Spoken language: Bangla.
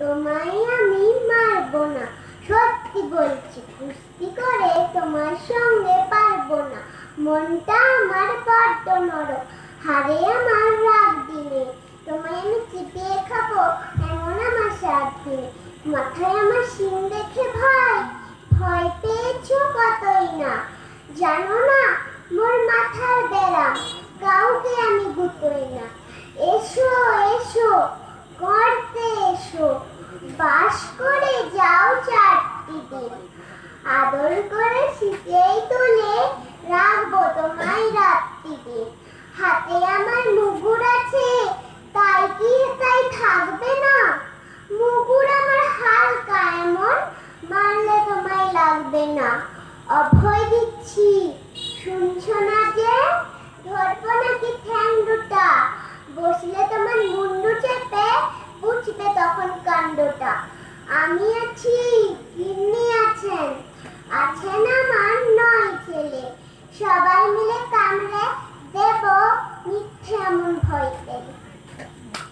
তোমায় আমি মারবো না, সত্যি বলছি, কুস্তি করে তোমার সঙ্গে পারব না। মনটা আমার বড্ড নরম, হারে আমার রাগ দিলে তোমায় আমি চিপিয়ে খাব এমন আমার সাথে মাথায় আমার শিং দেখে ভয় ভয় পেয়েছ কতই না? জানো না, মোর মাথার বেড়াম কাউকে আমি গুতোই না। এসো এসো এসো বাস করে যাও চারটি দিন আদর করে শীতেই তুলে রাখব তোমায় রাত্রি দিন হাতে আমার মুগুর আছে, তাই কি তাই থাকবে না? মুগুর আমার হালকা এমন মারলে তোমায় লাগবে না। অভয় দিচ্ছি, শুনছো না যে? ধরবো নাকি ঠ্যাং দুটা বসলে তোমার মুন্ডু চেপে, বুঝবে তখন কাণ্ডটা। আমি আছি, গিন্নি আছেন। আছেন আমার নয় ছেলে। সবাই মিলে কামড়ে দেব মিথ্যে এমন ভয়তে।